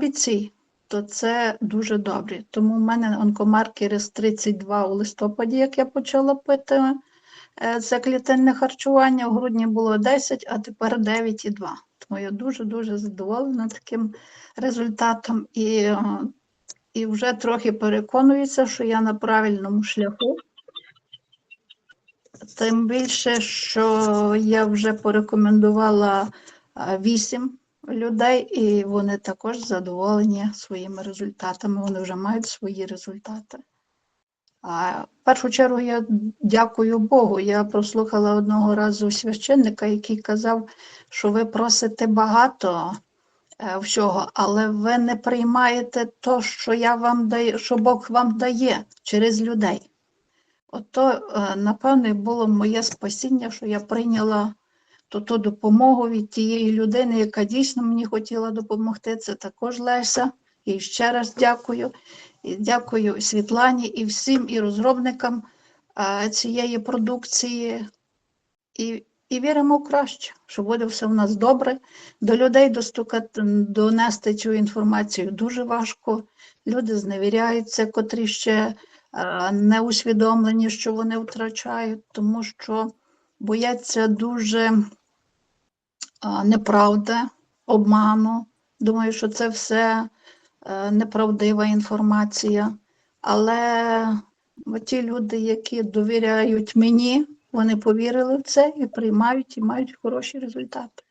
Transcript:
подобіці, то це дуже добре. Тому в мене онкомаркери з 32 у листопаді, як я почала пити е, це клітинне харчування. У грудні було 10, а тепер 9,2. Тому я дуже-дуже задоволена таким результатом і, е, і вже трохи переконуюся, що я на правильному шляху. Тим більше, що я вже порекомендувала а, вісім людей, і вони також задоволені своїми результатами. Вони вже мають свої результати. А в першу чергу я дякую Богу. Я прослухала одного разу священника, який казав, що ви просите багато е, всього, але ви не приймаєте то, що я вам даю, що Бог вам дає через людей. Ото, е, напевно, і було моє спасіння, що я прийняла ту, ту допомогу від тієї людини, яка дійсно мені хотіла допомогти. Це також Леся. І ще раз дякую. І дякую Світлані і всім і розробникам е, цієї продукції. І, і віримо в краще, що буде все в нас добре. До людей достукати, донести цю інформацію дуже важко. Люди зневіряються, котрі ще е, не усвідомлені, що вони втрачають, тому що бояться дуже неправди, обману. Думаю, що це все е, неправдива інформація. Але ті люди, які довіряють мені, вони повірили в це і приймають і мають хороші результати.